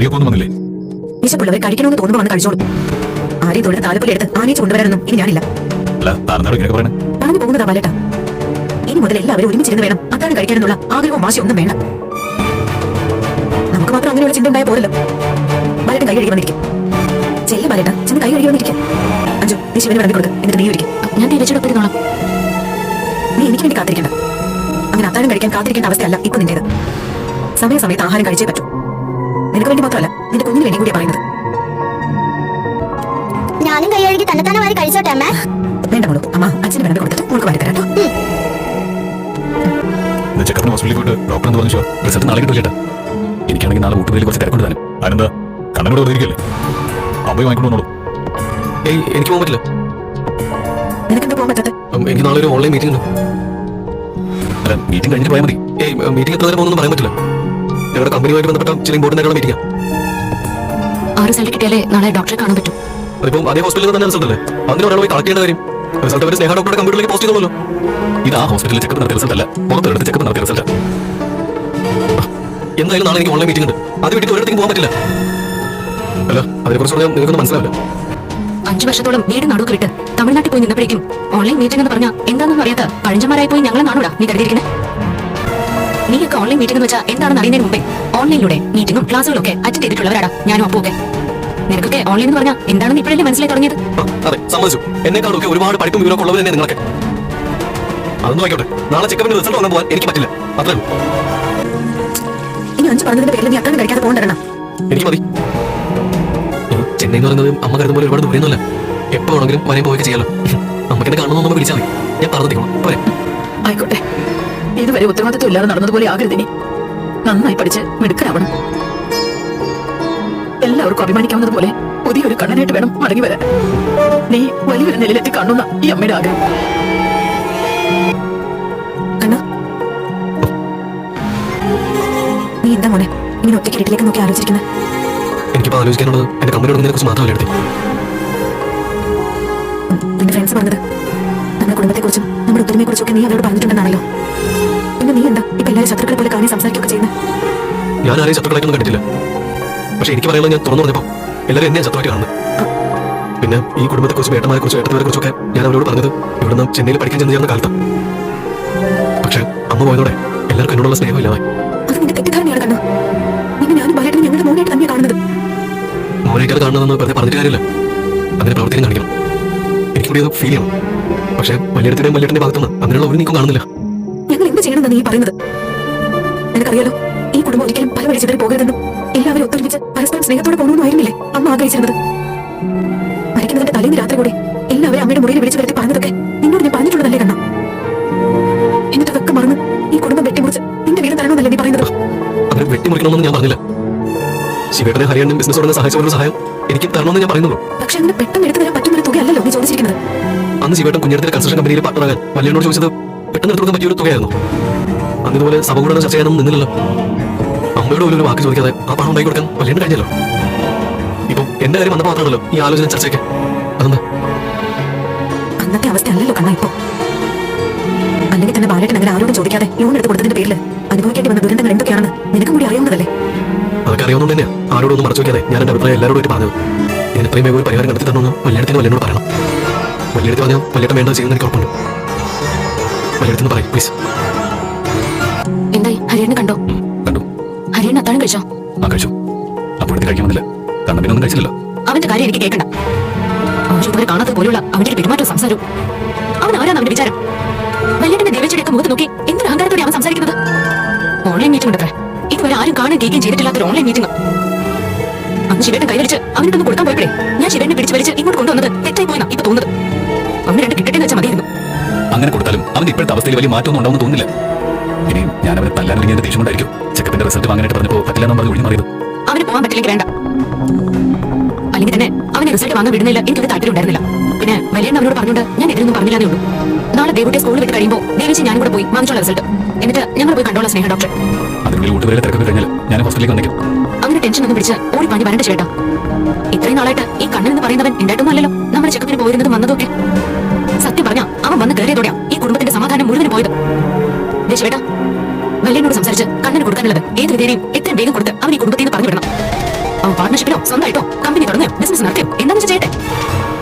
അരിയൊക്കെ വന്നില്ലേ? വിശപ്പുള്ളവർ കഴിക്കണമെന്ന് തോന്നുമ്പോൾ വന്ന് കഴിച്ചോളൂ. ആരെയും തൊഴിൽ താലപ്പൊലി എടുത്ത് ആനയിച്ച് കൊണ്ടുവരാനൊന്നും ഇനി ഞാനില്ല. അല്ല താരനാട് ഇങ്ങനെ പറയണേ. പറഞ്ഞു പോകുന്നതാ പാലട്ട ഇനി മുതൽ എല്ലാവരും ഒരുമിച്ചിരുന്ന് വേണം. അത്താഴം കഴിക്കാനെന്നുള്ള ആഗ്രഹവും വാശിയും ഒന്നും വേണ്ട. നമുക്ക് മാത്രം അങ്ങനെയുള്ള ചിന്ത ഉണ്ടായ പോലല്ലോ ബാലേട്ടൻ കൈ കഴുകി വന്നിരിക്കും. ചെല്ല ബാലട്ട ചെന്ന് കൈ കഴുകി വന്നിരിക്കും. അഞ്ചു നീ ശിവന് വിളമ്പി കൊടുക്ക് എന്നിട്ട് നീ ഒരിക്കും ഞാൻ തിരിച്ചെടുത്തിരുന്നോളാം നീ എനിക്ക് വേണ്ടി കാത്തിരിക്കണ്ട. അങ്ങനെ അത്താഴം കഴിക്കാൻ കാത്തിരിക്കേണ്ട അവസ്ഥയല്ല ഇപ്പൊ നിന്റേത്. സമയസമയത്ത് ആഹാരം കഴിച്ചേ പറ്റൂ. നിനക്ക് വേണ്ടി മാത്രമല്ല നിന്റെ കുഞ്ഞിന് വേണ്ടി കൂടിയാ പറയുന്നത്. ഞാനും കൈ കഴുകി തന്നെത്താനെ വാരി കഴിച്ചോട്ടെ അമ്മ. വേണ്ട മോളൂ അമ്മ അച്ഛന് വേണ്ട കൊടുത്തിട്ട് മോൾക്ക് വാരി തരാം കേട്ടോ. ഇന്ന് ചെക്കപ്പിന് ഹോസ്പിറ്റലിൽ പോയിട്ട് ഡോക്ടർ എന്ന് പറഞ്ഞു റിസൾട്ട് നാളെ എനിക്കാണെങ്കിൽ നാളെ ഊട്ടുപേരിൽ കുറച്ച് തിരക്കുണ്ട് താനും. അതെന്താ കണ്ണനോട് വന്നിരിക്കല്ലേ അമ്മയും വാങ്ങിക്കൊണ്ട് വന്നോളൂ. ഏയ് എനിക്ക് പോകാൻ പറ്റില്ല. നിനക്കെന്താ പോകാൻ പറ്റാത്ത? എനിക്ക് നാളെ ഒരു ഓൺലൈൻ മീറ്റിംഗ് ഉണ്ട്. മീറ്റിംഗ് കഴിഞ്ഞിട്ട് പോയാൽ മതി. ഏയ് മീറ്റിംഗ് എത്ര നേരം പോകുന്നൊന്നും പറയാൻ പറ്റില്ല. ഞങ്ങളുടെ കമ്പനിയുമായിട്ട് ബന്ധപ്പെട്ട ചില ഇമ്പോർട്ടന്റ് ആയിട്ടുള്ള മീറ്റിംഗ് ആ റിസൾട്ട് കിട്ടിയാലേ നാളെ ഡോക്ടറെ കാണാൻ പറ്റും. അതിപ്പം അതേ ഹോസ്പിറ്റലിൽ തന്നെ റിസൾട്ട് അല്ലേ? അതിന് ഒരാൾ പോയി കളക്ട് ചെയ്യേണ്ട കാര്യം. റിസൾട്ട് അവർ സ്നേഹ ഡോക്ടറുടെ കമ്പ്യൂട്ടറിലേക്ക് പോസ്റ്റ് ചെയ്തോളൂ. ഇത് ആ ഹോസ്പിറ്റലിൽ ചെക്കപ്പ് നടത്തിയ റിസൾട്ട് അല്ല. പുറത്തെടുത്ത് ചെക്കപ്പ് നടത്തിയ റിസൾട്ട് എന്തായാലും നാളെ എനിക്ക് ഓൺലൈൻ മീറ്റിംഗ് ഉണ്ട്. അത് വിട്ടിട്ട് ഒരിടത്തേക്ക് പോകാൻ പറ്റില്ല. അല്ല അതിനെക്കുറിച്ച് പറഞ്ഞാൽ നിങ്ങൾക്ക് മനസ്സിലാവില്ല. അഞ്ചു വർഷത്തോളം വീട് നടുക്കിട്ട് തമിഴ്നാട്ടിൽ പോയി നിന്നപ്പോഴേക്കും ഓൺലൈൻ മീറ്റിംഗ് എന്ന് പറഞ്ഞാൽ എന്താണെന്ന് അറിയാത്ത പഴഞ്ചന്മാരായി പോയി ഞങ്ങളെ നാണോടാ. നീ കരുതിയിരിക്കുന്നത് എന്ന് എന്താണെന്ന് അറിയുന്നതിന് മുമ്പേ ഓൺലൈനിലൂടെ മീറ്റിംഗും ക്ലാസ്സുകളും ഒക്കെ അറ്റൻഡ് ചെയ്തിട്ടുള്ളവരാടാ ഞാനും അപ്പൊക്കെ നിനക്കൊക്കെ ഓൺലൈൻ എന്ന് പറഞ്ഞാൽ എന്താണെന്ന് ഇപ്പോഴല്ലേ മനസ്സിലായി തുടങ്ങിയത്? അതെ സമ്മതിച്ചു. എന്നെക്കാളൊക്കെ ഒരുപാട് പഠിപ്പും വിവരമൊക്കെ ഉള്ളവർ തന്നെ നിങ്ങളൊക്കെ. അതൊന്നും ആയിക്കോട്ടെ. നാളെ ചെക്കപ്പിന്റെ റിസൾട്ട് വന്നാൽ പോകാൻ എനിക്ക് പറ്റില്ല. അത്രേ ഉള്ളൂ. ഇനി അഞ്ചു പറഞ്ഞതിന്റെ പേരിൽ നീ അത്താഴം കഴിക്കാതെ പോകണ്ടരണം എനിക്ക് മതി. ചെന്നൈ എന്ന് പറയുന്നത് അമ്മ കരുതുന്ന പോലെ ഒരുപാട് ദൂരെയൊന്നുമല്ല. എപ്പോ വേണമെങ്കിലും വരെ പോയൊക്കെ ചെയ്യാലോ. നമുക്ക് എന്നെ കാണണമെന്ന് നമ്മൾ വിളിച്ചാൽ മതി. ഞാൻ പറഞ്ഞിരിക്കണം പോരെ. ആയിക്കോട്ടെ. ഇതുവരെ ഉത്തരവാദിത്വം ഇല്ലാതെ നടന്നതുപോലെ ആകരുതിനെ നന്നായി പഠിച്ച് മിടുക്കനാവണം എല്ലാവർക്കും അഭിമാനിക്കാവുന്നത് പോലെ പുതിയൊരു കണ്ണനായിട്ട് വേണം മടങ്ങി വരാൻ. നീ വലിയൊരു നിലയിലെത്തി കാണുന്ന ഈ അമ്മയുടെ ആഗ്രഹം. നീ എന്താ മോനെ? ഇങ്ങനെ ഒറ്റ കിട്ടിലേക്ക് നോക്കി ആലോചിക്കുന്നത് എനിക്കിപ്പോൾ ആലോചിക്കാനുള്ളത് എന്റെ കമ്പനി തുടങ്ങുന്നതിനെ കുറിച്ച് മാത്രമല്ല എടുത്തി? നിന്റെ ഫ്രണ്ട്സ് പറഞ്ഞത്. നമ്മുടെ കുടുംബത്തെ കുറിച്ചും നമ്മുടെ ഒത്തൊരുമയെ കുറിച്ചും ഒക്കെ നീ അവരോട് പറഞ്ഞിട്ടുണ്ടെന്നാണല്ലോ. പിന്നെ നീ എന്താ? ഇപ്പൊ എല്ലാവരും ശത്രുക്കളെ പോലെ കാണി സംസാരിക്കുകയൊക്കെ ചെയ്യുന്നത് ഞാൻ ആരെയും ശത്രുക്കളായിട്ടൊന്നും കണ്ടിട്ടില്ല. പക്ഷെ എനിക്ക് പറയാനുള്ളത് ഞാൻ തുറന്നു പറഞ്ഞപ്പോൾ എല്ലാവരും എന്നെ ശത്രുവായിട്ട് കാണുന്നത് പിന്നെ ഈ കുടുംബത്തെക്കുറിച്ചും ഏട്ടന്മാരെ കുറിച്ചും ഏട്ടന്മാരെ കുറിച്ചൊക്കെ ഞാൻ അവരോട് പറഞ്ഞത് ഇവിടുന്ന് ചെന്നൈയിൽ പഠിക്കാൻ ചെന്ന് ചേർന്ന കാലത്ത്. പക്ഷെ അമ്മ പോയതോടെ എല്ലാവർക്കും എന്നോടുള്ള സ്നേഹം ഇല്ലാതായി. അത് നിന്റെ തെറ്റിദ്ധാരണയാണ് കണ്ണ. നിന്നെ ഞാനും ബാലേട്ടനും ഞങ്ങളുടെ മോനായിട്ട് തന്നെയാണ് കാണുന്നത്. മോനായിട്ടാണ് കാണുന്നതെന്ന് വെറുതെ പറഞ്ഞിട്ട് കാര്യമില്ല. അങ്ങനെ പ്രവർത്തിക്കാൻ കാണിക്കണം. എനിക്ക് കൂടി അത് ഫീൽ ചെയ്യണം. പക്ഷെ വലിയടത്തിന്റെയും വലിയടത്തിന്റെ ഭാഗത്തുനിന്ന് അങ്ങനെയുള്ള ഒരു നീക്കം കാണുന്നില്ല. ചെയ്യണമെന്ന് നീ പറയുന്നത്. നിനക്കറിയാലോ ഈ കുടുംബം ഒരിക്കലും പല വഴി ചിതറി പോകരുതെന്നും എല്ലാവരും ഒത്തൊരുമിച്ച് പരസ്പരം സ്നേഹത്തോടെ പോകണമെന്നായിരുന്നില്ലേ അമ്മ ആഗ്രഹിച്ചിരുന്നത്? മരിക്കുന്നതിന്റെ തലേന്ന് രാത്രി കൂടി എല്ലാവരും അമ്മയുടെ മുറിയിൽ വിളിച്ചു വരുത്തി പറഞ്ഞതൊക്കെ നിന്നോട് ഞാൻ പറഞ്ഞിട്ടുള്ളതല്ലേ കണ്ണ? എന്നിട്ട് അതൊക്കെ മറന്ന് ഈ കുടുംബം വെട്ടിമുറിച്ച് നിന്റെ വീട് തരണമെന്നല്ലേ നീ പറയുന്നത്? അവരെ വെട്ടിമുറിക്കണമെന്ന് ഞാൻ പറഞ്ഞില്ല. ശിവേട്ടനെ ഹരിയാണ്ടും ബിസിനസ്സോടെ സഹായിച്ചവരുടെ സഹായം എനിക്ക് തരണമെന്ന് ഞാൻ പറയുന്നുള്ളൂ. പക്ഷെ അങ്ങനെ പെട്ടെന്ന് എടുത്തു തരാൻ പറ്റുന്ന തുകയല്ലല്ലോ നീ ചോദിച്ചിരിക്കുന്നത്. അന്ന് ശിവേട്ടൻ കുഞ്ഞിടത്തിന്റെ കൺസ്ട്രക്ഷൻ കമ്പനിയിൽ പാർട്ണറാകാൻ വല്യനോട് ചോദിച്ചത് പെട്ടെന്ന് എടുത്തു കൊടുക്കാൻ പറ്റിയ ഒരു തുകയായിരുന്നു. അന്ന് ഇതുപോലെ സഭ കൂടെ ചർച്ച ചെയ്യാനൊന്നും നിന്നില്ലല്ലോ. അമ്മയുടെ പോലും ഒരു വാക്ക് ചോദിക്കാതെ ആ പണം ഉണ്ടാക്കി കൊടുക്കാൻ വല്യന് കഴിഞ്ഞല്ലോ. ഇപ്പം എന്റെ കാര്യം വന്നപ്പോൾ മാത്രമാണല്ലോ ഈ ആലോചന ചർച്ചയ്ക്ക്. അതെന്താ? അന്നത്തെ അവസ്ഥ അല്ലല്ലോ കണ്ണ ഇപ്പോ. അല്ലെങ്കിൽ തന്നെ ബാലേട്ടൻ അങ്ങനെ ആരോടും ചോദിക്കാതെ ലോൺ എടുത്ത് കൊടുത്തതിന്റെ പേരിൽ അനുഭവിക്കേണ്ടി വന്ന ദുരന്തങ്ങൾ എന്തൊക്കെയാണെന്ന് നിനക്കും കൂടി അറിയാവുന്നതല്ലേ? അതൊക്കെ അറിയാവുന്നതുകൊണ്ട് തന്നെയാ. ആരോടൊന്നും മറച്ചു വയ്ക്കാതെ ഞാൻ എന്റെ അഭിപ്രായം എല്ലാവരോടും പറഞ്ഞത്. ഞാൻ ഇത്രയും വേഗം ഒരു പരിഹാരം കണ്ടെത്തി തരണമെന്ന് വല്യടത്തിന് വല്യനോട് പറയണം. വല്യടത്ത് പറഞ്ഞാൽ വല്യട്ടം വേണ്ടത് ചെയ്യുന്ന എനിക്ക് ഉറപ്പുണ്ട്. വല്യടത്തിന് പറയും പ്ലീസ് എന്തായി? ഹരിയണ്ണ കണ്ടോ? കണ്ടു. ഹരിയണ്ണ അത്താഴം കഴിച്ചോ? ആ കഴിച്ചു. അപ്പോഴത്തെ കഴിക്കാൻ വന്നില്ല. കണ്ണപ്പിനൊന്നും കഴിച്ചില്ലല്ലോ. അവന്റെ കാര്യം എനിക്ക് കേൾക്കണ്ട. അവൻ ഇതുവരെ കാണാത്തത് പോലുള്ള അവന്റെ പെരുമാറ്റം സംസാരവും. അവൻ ആരാണ് അവന്റെ വിചാരം? വല്യേട്ടന്റെ ദേവച്ചയുടെയൊക്കെ മുഖത്ത് നോക്കി എന്തൊരു അഹങ്കാരത്തോടെ അവൻ സംസാരിക്കുന്നത്? ഓൺലൈൻ മീറ്റിംഗ് ഉണ്ടത്രേ. ഇതുവരെ ആരും കാണാൻ കേൾക്കുകയും ചെയ്തിട്ടില്ലാത്തൊരു ഓൺലൈൻ മീറ്റിംഗ് അന്ന് ശിവേട്ടൻ കൈവരിച്ച് അവനോടൊന്ന് കൊടുക്കാൻ പോയപ്പോഴേ ഞാൻ ശിവേട്ടനെ പിടിച്ച് വലിച്ച് ഇങ്ങോട്ട് കൊണ്ടുവന്നത് തെറ്റായി പോയെന്നാ ഇപ്പൊ തോന്നുന്നത്. അവന് രണ്ട് കിട്ടട്ടെ എന്ന് വെച്ചാൽ മതിയായിരുന്നു. അങ്ങനെ കൊടുത്താലും അവന്റെ ഇപ്പോഴത്തെ അവസ്ഥയിൽ വലിയ മാറ്റമൊന്നും ഉണ്ടാവും തോന്നുന്നില്ല. ഇനി ഞാൻ അവനെ എന്റെ ദേഷ്യം ചെക്കപ്പിന്റെ റിസൾട്ട് വാങ്ങാനായിട്ട് പറഞ്ഞപ്പോ പറ്റില്ല എന്ന് പറഞ്ഞ് ഒഴിഞ്ഞു മാറിയത്. അവന് പോകാൻ പറ്റില്ലെങ്കിൽ വേണ്ട. അല്ലെങ്കിൽ തന്നെ അവനെ റിസൾട്ട് വാങ്ങാൻ വിടുന്നില്ല എനിക്ക് താല്പര്യം ഉണ്ടായിരുന്നില്ല. പിന്നെ വലിയ അവനോട് പറഞ്ഞുകൊണ്ട് ഞാൻ എതിരൊന്നും പറഞ്ഞില്ലാന്നേ ഉള്ളൂ. നാളെ ദേവിയുടെ സ്കൂളിൽ വിട്ട് കഴിയുമ്പോൾ ദേവിച്ച് ഞാനും കൂടെ പോയി വാങ്ങിച്ചോളാം റിസൾട്ട് എന്നിട്ട് ഞങ്ങൾ പോയി കണ്ടോളാം സ്നേഹ ഡോക്ടർ അതിനുള്ളിൽ ഊട്ടുപേരെ തിരക്കൊക്കെ കഴിഞ്ഞാൽ ഞാൻ ഹോസ്പിറ്റലിലേക്ക് വന്നേക്കും. അങ്ങനെ ടെൻഷൻ ഒന്നും പിടിച്ച് ഓടി പാഞ്ഞ് വരണ്ട ചേട്ടാ. ഇത്രയും നാളായിട്ട് ഈ കണ്ണൻ എന്ന് പറയുന്നവൻ ഉണ്ടായിട്ടൊന്നും അല്ലല്ലോ. നമ്മുടെ ചെക്കപ്പിന് പോയിരുന്നതും വന്നതൊക്കെ സത്യം പറഞ്ഞ അവൻ വന്ന് കയറിയതോടെയാ ഈ കുടുംബത്തിന്റെ സമാധാനം മുഴുവൻ പോയത്. ദേശവേട്ട വല്യനോട് സംസാരിച്ച് കണ്ണന് കൊടുക്കാനുള്ളത് ഏത് വിധേനയും എത്രയും വേഗം കൊടുത്ത് അവൻ ഈ കുടുംബത്തിൽ നിന്ന് പറഞ്ഞു വിടണം അവൻ പാർട്ണർഷിപ്പിലോ സ്വന്തമായിട്ടോ കമ്പനി തുടങ്ങുകയോ ബിസിനസ് നടത്തിയോ എന്താണെന്ന് വെച്ചാൽ ചെയ്യട്ടെ?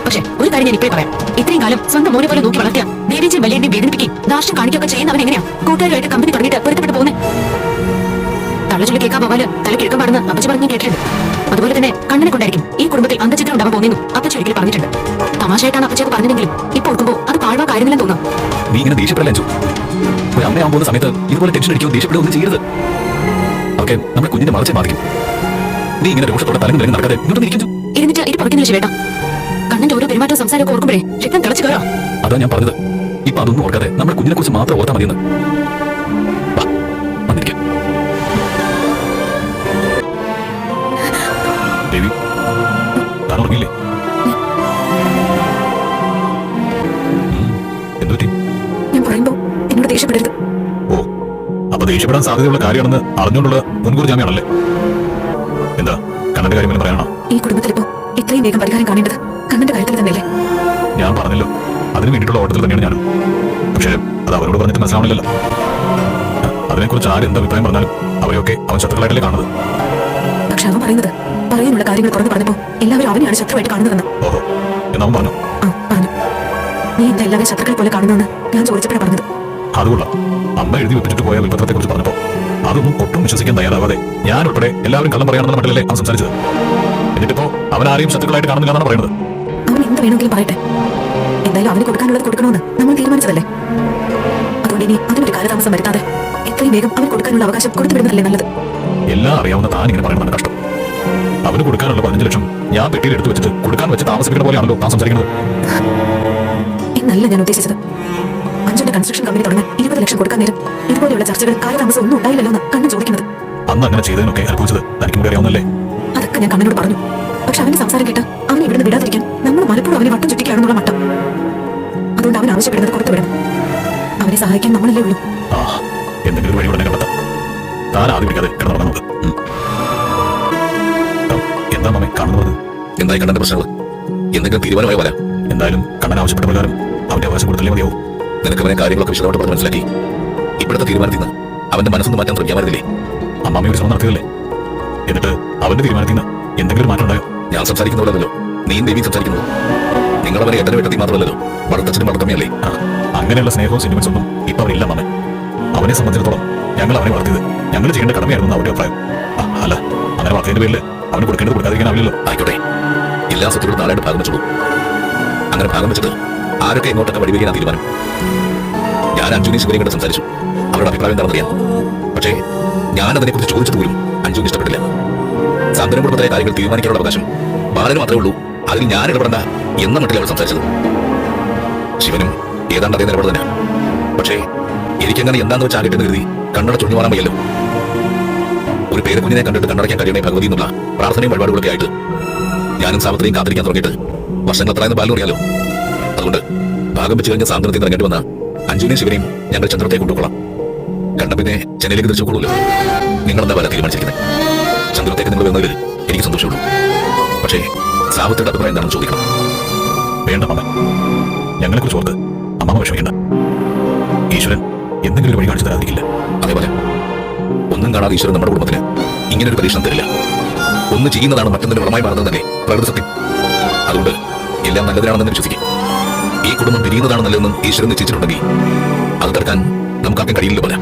പക്ഷെ ഒരു കാര്യം ഞാൻ ഇപ്പോൾ പറയാം. ഇത്രയും കാലം സ്വന്തം മോനെ പോലെ നോക്കി വളർത്തിയ ദേവീച്ചയും വല്യേണ്ടി വേദനിപ്പിക്കുകയും ദാർഷ്ട്യം കാണിക്കൊക്കെ ചെയ്യുന്ന അവൻ എങ്ങനെയാ? കൂട്ടുകാരുമായിട്ട് കമ്പനി തുടങ്ങിയിട്ട് പൊരുത്തപ്പെട്ടു പോകുന്നത് തള്ളച്ചുള്ളി കേൾക്കാൻ പോവാൽ തല കേൾക്കാൻ പാടുന്ന അപ്പച്ച പറഞ്ഞു കേട്ടിട്ടുണ്ട്. അതുപോലെ തന്നെ കണ്ണനെ കൊണ്ടായിരിക്കും ഈ കുടുംബത്തിൽ അന്തചിത്രം ഉണ്ടാവാൻ പോകുന്നു അപ്പച്ചി ഒരിക്കലും പറഞ്ഞിട്ടുണ്ട്. തമാശയായിട്ടാണ് അപ്പച്ചിയൊക്കെ പറഞ്ഞതെങ്കിലും ഇപ്പൊ ഓർക്കുമ്പോൾ പാഴ്വാക്കായിരുന്നില്ലെന്ന് തോന്നാം. നീ ഇങ്ങനെ ദേഷ്യപ്പെടല്ലേ അഞ്ചു? ഒരു അമ്മയാവാൻ പോകുന്ന സമയത്ത് ഇതുപോലെ ടെൻഷൻ അടിക്കുകയോ ദേഷ്യപ്പെടുകയോ ഒന്നും ചെയ്യരുത്. ഓക്കെ നമ്മുടെ കുഞ്ഞിന്റെ മറച്ചെ ബാധിക്കും. നീ ഇങ്ങനെ രോഷത്തോടെ തലങ്ങും തലങ്ങും നടക്കാതെ ഇങ്ങോട്ട് ഇരിക്കുന്നു ഇരുന്നിട്ട് ഇത് പുറത്തുനിന്ന് ശിവേട്ട കണ്ണന്റെ ഓരോ പെരുമാറ്റം സംസാരമൊക്കെ ഓർക്കുമ്പോഴേ രക്തം തിളച്ചു കയറാം. അതാ ഞാൻ പറഞ്ഞത്. ഇപ്പൊ അതൊന്നും ഓർക്കാതെ നമ്മുടെ കുഞ്ഞിനെ കുറിച്ച് മാത്രം ഓർത്താൽ മതിയെന്ന്. ദേവി താൻ ഉറങ്ങിയില്ലേ? ദേഷ്യപ്പെടരുത് ഓ അപ്പൊ ദേഷ്യപ്പെടാൻ സാധ്യതയുള്ള കാര്യമാണെന്ന് അറിഞ്ഞുകൊണ്ടുള്ള മുൻകൂർ ജാമ്യമാണല്ലേ എന്താ കണ്ണന്റെ കാര്യം പറയണോ ഈ കുടുംബത്തിൽ ഇപ്പോ ഇത്രയും വേഗം പരിഹാരം കാണേണ്ടത് കണ്ണന്റെ കാര്യത്തിൽ തന്നെയല്ലേ? ഞാൻ പറഞ്ഞല്ലോ അതിന് വേണ്ടിയിട്ടുള്ള ഓട്ടത്തിൽ തന്നെയാണ് ഞാനും. പക്ഷേ അത് അവരോട് പറഞ്ഞിട്ട് മനസ്സിലാവണില്ലല്ലോ. അതിനെക്കുറിച്ച് ആരെന്ത് അഭിപ്രായം പറഞ്ഞാലും അവരെയൊക്കെ അവൻ ശത്രുക്കളായിട്ടല്ലേ കാണുന്നത്. പക്ഷെ അവൻ പറയുന്നത് പറയാനുള്ള കാര്യങ്ങൾ തുറന്നു പറഞ്ഞപ്പോ എല്ലാവരും അവനെയാണ് ശത്രുവായിട്ട് കാണുന്നതെന്ന്. ഓഹോ എന്നവൻ പറഞ്ഞു. ആ പറഞ്ഞു. നീ എന്താ എല്ലാവരും ശത്രുക്കളെ പോലെ കാണുന്നതെന്ന് ഞാൻ ചോദിച്ചപ്പോഴാണ് പറഞ്ഞത്. അതുകൊള്ളാം. അമ്മ എഴുതി വെപ്പിച്ചിട്ട് പോയ വിപത്രത്തെ കുറിച്ച് പറഞ്ഞപ്പോ അതൊന്നും ഒട്ടും വിശ്വസിക്കാൻ തയ്യാറാവാതെ ഞാൻ ഉൾപ്പെടെ എല്ലാവരും കള്ളം പറയാണെന്ന മട്ടിലല്ലേ അവൻ സംസാരിച്ചത്? എന്നിട്ടിപ്പോ അവൻ ആരെയും ശത്രുക്കളായിട്ട് കാണുന്നില്ലെന്നാണ് പറയുന്നത്. അവൻ എന്ത് വേണമെങ്കിലും പറയട്ടെ. എന്തായാലും അവന് കൊടുക്കാനുള്ളത് കൊടുക്കണമെന്ന് നമ്മൾ തീരുമാനിച്ചതല്ലേ? അതുകൊണ്ട് ഇനി അതിനൊരു കാലതാമസം വരുത്താതെ എത്രയും വേഗം കൊടുക്കാനുള്ള അവകാശം കൊടുത്തുവിടുന്നതല്ലേ നല്ലത്? എല്ലാം അറിയാവുന്ന താൻ ഇങ്ങനെ പറയണമെന്ന് കഷ്ടം. അവന് കൊടുക്കാനുള്ള പതിനഞ്ച് ലക്ഷം ഞാൻ പെട്ടിയിൽ എടുത്തു വെച്ചിട്ട് കൊടുക്കാൻ വെച്ച് താമസിക്കുന്ന പോലെയാണല്ലോ താൻ സംസാരിക്കുന്നത്. എന്നല്ല ഞാൻ ഉദ്ദേശിച്ചത്. അഞ്ചുന്റെ കൺസ്ട്രക്ഷൻ കമ്പനി തുടങ്ങാൻ ഇരുപത് ലക്ഷം കൊടുക്കാൻ നേരം ഇതുപോലെയുള്ള ചർച്ചകൾ കാലതാമസം ഒന്നും ഉണ്ടായില്ലല്ലോ എന്ന് കണ്ണൻ ചോദിക്കുന്നത്. അന്ന് അങ്ങനെ ചെയ്തതിനൊക്കെ അനുഭവിച്ചത് തനിക്ക് അറിയാവുന്നല്ലേ അതൊക്കെ ഞാൻ കണ്ണനോട് പറഞ്ഞു. പക്ഷെ അവന്റെ സംസാരം കേട്ട് അവനെ ഇവിടുന്ന് വിടാതിരിക്കാൻ നമ്മൾ മലപ്പുറം അവനെ വട്ടം ചുറ്റിക്കുകയാണെന്നുള്ള മട്ടം. അതുകൊണ്ട് അവൻ ആവശ്യപ്പെടുന്നത് കൊടുത്തു വിടണം. അവനെ സഹായിക്കാൻ നമ്മളല്ലേ ഉള്ളൂ. ആ എന്തെങ്കിലും വഴി ഉടനെ കണ്ടെത്താം. താൻ ആദ്യം പിടിക്കാതെ കിടന്നു നമുക്ക് എന്താ മമ്മി കാണുന്നത്? എന്തായി കണ്ണന്റെ പ്രശ്നങ്ങൾ എന്തെങ്കിലും തീരുമാനമായി വരാം. എന്തായാലും കണ്ണൻ ആവശ്യപ്പെട്ട പ്രകാരം അവന്റെ അവകാശം കൊടുത്തല്ലേ മതിയാവും. നിനക്ക് അവനെ കാര്യങ്ങളൊക്കെ വിശദമായിട്ട് പറഞ്ഞ് മനസ്സിലാക്കി. ഇപ്പോഴത്തെ തീരുമാനത്തിൽ നിന്ന് അവന്റെ മനസ്സൊന്ന് മാറ്റാൻ ശ്രമിക്കാമായിരുന്നില്ലേ അമ്മാമ്മ ഒരു ശ്രമം നടത്തിയതല്ലേ? എന്നിട്ട് അവന്റെ തീരുമാനത്തിൽ നിന്ന് എന്തെങ്കിലും മാറ്റം ഉണ്ടായോ? ഞാൻ സംസാരിക്കുന്നവരല്ലോ നീയും ദേവിയും സംസാരിക്കുന്നു. നിങ്ങൾ അവരെ എട്ടര വെട്ടത്തിൽ മാത്രമല്ലല്ലോ. വളർത്തച്ഛനും വളർത്തമ്മയല്ലേ അങ്ങനെയുള്ള സ്നേഹവും സെന്റിമെന്റ്സ് ഒന്നും ഇപ്പൊ അവരില്ല മാമൻ. അവനെ സംബന്ധിച്ചിടത്തോളം ഞങ്ങൾ അവനെ വളർത്തിയത് ഞങ്ങൾ ചെയ്യേണ്ട കടമയായിരുന്നു അവരുടെ അഭിപ്രായം. അല്ല അങ്ങനെ വളർത്തിയതിന്റെ പേരിൽ അവന് കൊടുക്കേണ്ടത് കൊടുക്കാതിരിക്കാനാവില്ലല്ലോ. ആയിക്കോട്ടെ. എല്ലാ സ്വത്തുക്കളും നാളായിട്ട് ഭാഗം വെച്ചോളൂ. അങ്ങനെ ഭാഗം വെച്ചിട്ട് ആരൊക്കെ എങ്ങോട്ടൊക്കെ വഴിവെക്കാൻ തീരുമാനം? ഞാൻ അഞ്ജുനി ശിവനെയും കൂടെ സംസാരിച്ചു. അവരുടെ അഭിപ്രായം എന്താണെന്ന് അറിയാം പക്ഷേ ഞാൻ അതിനെക്കുറിച്ച് ചോദിച്ചത് പോലും അഞ്ജുവിന് ഇഷ്ടപ്പെട്ടില്ല. സാന്ത്വന കുടുംബത്തിലെ കാര്യങ്ങൾ തീരുമാനിക്കാനുള്ള അവകാശം ബാലന് മാത്രമേ ഉള്ളൂ. അതിൽ ഞാൻ ഇടപെടണ്ട എന്ന മട്ടിൽ അവൾ സംസാരിച്ചത്. ശിവനും ഏതാണ്ട് അതേ നിലപാട് തന്നെ പക്ഷേ എനിക്കങ്ങനെ എന്താന്ന് വെച്ചാൽ കിട്ടുന്ന കരുതി കണ്ണട ചുഞ്ഞു മാറാൻ വയ്യല്ലോ. ഒരു പേരക്കുഞ്ഞിനെ കണ്ടിട്ട് കണ്ണടയ്ക്കാൻ കഴിയണേ ഭഗവതി എന്നുള്ള പ്രാർത്ഥനയും വഴിപാടുകളൊക്കെ ആയിട്ട് ഞാനും സാവത്രിയും കാത്തിരിക്കാൻ തുടങ്ങിയിട്ട് വർഷങ്ങൾ എത്രയെന്ന് ബാലു അറിയാലോ? അതുകൊണ്ട് ഭാഗം വെച്ച് കഴിഞ്ഞ സാന്ത്വനത്തിൽ ഇറങ്ങേണ്ടി വന്ന അഞ്ജുവിനെയും ശിവനെയും ഞങ്ങൾ ചന്ദ്രത്തെ കൊണ്ടുപോകണം. കണ്ട പിന്നെ ചെന്നൈയിലേക്ക് തിരിച്ചു കൊള്ളൂല്ലോ നിങ്ങളെന്താ വരെ തീരുമാനിച്ചിരിക്കുന്നത് ചന്ദ്രത്തേക്ക് നിങ്ങൾ വന്നതിൽ എനിക്ക് സന്തോഷമുള്ളൂ പക്ഷേ സാവത്തിയുടെ അഭിപ്രായം എന്താണെന്ന് ചോദിക്കണം. വേണ്ട മാമ ഞങ്ങളെ കുറിച്ച് ഓർത്ത് അമ്മാമ വിഷമിക്കണ്ട. ഈശ്വരൻ എന്തെങ്കിലും വഴി കാണിച്ചു തരാതിരിക്കില്ല. അതേപോലെ ഒന്നും കാണാതെ ഈശ്വരൻ നമ്മുടെ കുടുംബത്തിന് ഇങ്ങനെ ഒരു പരീക്ഷണം തരില്ല. ഒന്ന് ചെയ്യുന്നതാണ് മറ്റൊന്നിന്റെ വളമായി മാറുന്നത് തന്നെ പ്രകൃതി സത്യം. അതുകൊണ്ട് എല്ലാം നല്ലതിനാണെന്ന് വിശ്വസിക്കും. ഈ കുടുംബം പിരിയുന്നതാണ് നല്ലതെന്നും ഈശ്വരൻ നിശ്ചയിച്ചിട്ടുണ്ടെങ്കിൽ അത് തടുക്കാൻ നമുക്കാർക്കും കഴിയില്ല പോലെ